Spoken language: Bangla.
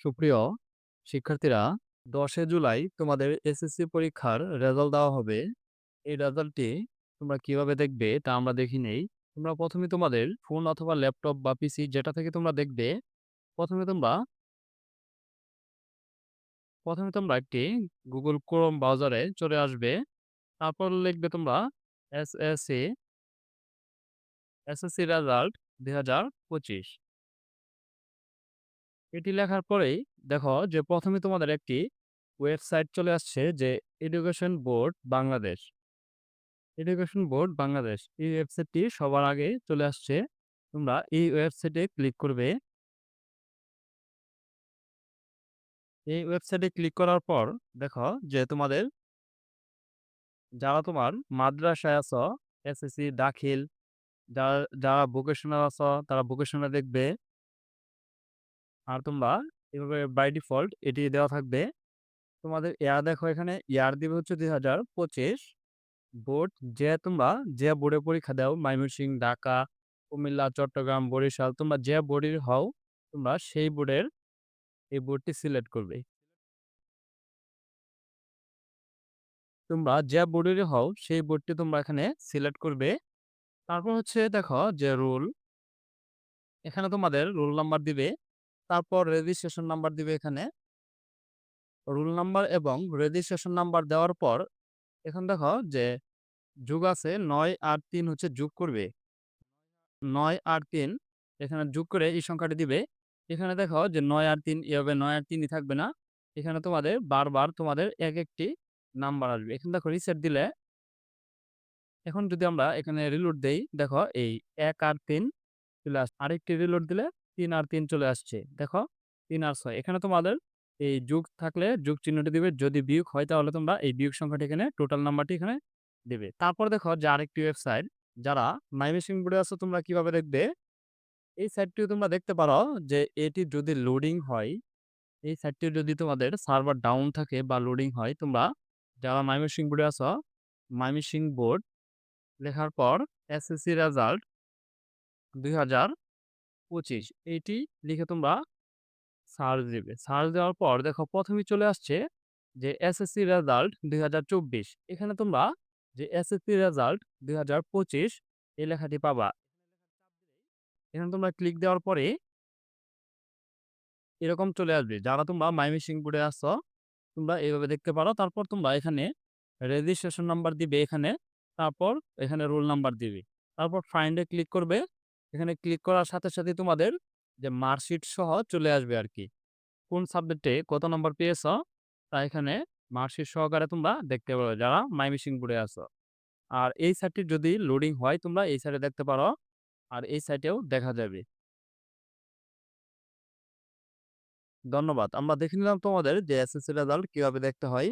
সুপ্রিয় শিক্ষার্থীরা, দশে জুলাই তোমাদের এসএসসি পরীক্ষার রেজাল্ট দেওয়া হবে। এই রেজাল্টটি তোমরা কীভাবে দেখবে তা আমরা দেখি নেই। তোমরা প্রথমে তোমাদের ফোন অথবা ল্যাপটপ বা পিসি যেটা থেকে তোমরা দেখবে, প্রথমে তোমরা প্রথমে তোমরা একটি গুগল Chrome ব্রাউজারে চলে আসবে। তারপর লিখবে তোমরা এসএসসি এসএসসি রেজাল্ট ২০২৫ এটি লেখার পরেই দেখো যে প্রথমে তোমাদের একটি ওয়েবসাইট চলে আসছে যে education board Bangladesh. Education board Bangladesh. এই ওয়েবসাইটটি সবার আগে চলে আসছে। তোমরা এই ওয়েবসাইটে ক্লিক করবে। এই ওয়েবসাইটে ক্লিক করার পর দেখো যে তোমাদের যারা তোমার মাদ্রাসায় আছো, এসএসসি দাখিল, যারা যারা ভোকেশনাল আছো তারা ভোকেশনাল দেখবে। আর তোমরা এভাবে বাই ডিফল্ট এটি দেওয়া থাকবে। তোমাদের ইয়ার দেখো এখানে ইয়ার দিবে হচ্ছে ২০২৫ বোর্ড যে তোমরা যে বোর্ডে পরীক্ষা দাও ময়মনসিংহ, ঢাকা, কুমিল্লা, চট্টগ্রাম, বরিশাল তোমরা যে বোর্ডের হও তোমরা সেই বোর্ডের এই বোর্ডটি সিলেক্ট করবে। তোমরা যে বোর্ডেরই হও সেই বোর্ডটি তোমরা এখানে সিলেক্ট করবে। তারপর হচ্ছে দেখো যে রোল এখানে তোমাদের রোল নাম্বার দিবে। তারপর রেজিস্ট্রেশন নাম্বার দিবে এখানে। রুল নাম্বার এবং রেজিস্ট্রেশন নাম্বার দেওয়ার পর এখন দেখো যে যুগ আছে নয় আর তিন হচ্ছে যোগ করবে। নয় আর তিন এখানে যোগ করে এই সংখ্যাটি দিবে। এখানে দেখো যে নয় আর তিন এভাবে নয় আর ৩ ই থাকবে না। এখানে তোমাদের বারবার তোমাদের এক একটি নাম্বার আসবে। এখানে দেখো রিসেট দিলে এখন যদি আমরা এখানে রিলোড দেই, দেখো এই এক আর তিন চলে আসছে। আরেকটি রিলোড দিলে ৩ আর তিন চলে আসছে। দেখো তিন আর ছয় এখানে তোমাদের এই যুগ থাকলে যুগ চিহ্নটি দিবে। যদি বিয়োগ হয় তাহলে তোমরা এই বিয়োগ সংখ্যাটি এখানে টোটাল নাম্বারটি এখানে দিবে। তারপর দেখো যে আরেকটি ওয়েবসাইট যারা ময়মনসিংহ বোর্ডে আছো তোমরা কীভাবে দেখবে? এই সাইটটিও তোমরা দেখতে পারো যে এটি যদি লোডিং হয়, এই সাইটটি যদি তোমাদের সার্ভার ডাউন থাকে বা লোডিং হয় তোমরা যারা ময়মনসিংহ বোর্ডে আছো, ময়মনসিংহ বোর্ড লেখার পর এসএসসি রেজাল্ট ২০২৫ এইটি লিখে তোমরা সার্চ দিবে। সার্চ দেওয়ার পর দেখো ১ম এই চলে আসছে যে এসএসসি রেজাল্ট ২০২৪ এখানে তোমরা যে এসএসসি রেজাল্ট ২০২৫ এই লেখাটি পাবা। এখানে তোমরা ক্লিক দেওয়ার পরে এরকম চলে আসবে। যারা তোমরা ময়মনসিংহ বোর্ডে আছো, তোমরা এভাবে দেখতে পারো। তারপর তোমরা এখানে রেজিস্ট্রেশন নাম্বার দিবে এখানে। তারপর এখানে রোল নাম্বার দিবে। তারপর ফাইন্ড ক্লিক করবে। এখানে ক্লিক করার সাথে, সাথে তোমাদের যে মার্কশিট সহ চলে আসবে আরকি। কোন সাবজেক্টে কত নাম্বার পেয়েছ তা এখানে মার্কশিট সহকারে তোমরা দেখতে পারো যারা ময়মনসিংহ বোর্ডে আছো। আর এই সাইটটি যদি লোডিং হয় তোমরা এই সাইটে দেখতে পারো। আর এই সাইটেও দেখা যাবে। ধন্যবাদ। আমরা দেখে নিলাম তোমাদের যে এসএসসি রেজাল্ট কীভাবে দেখতে হয়।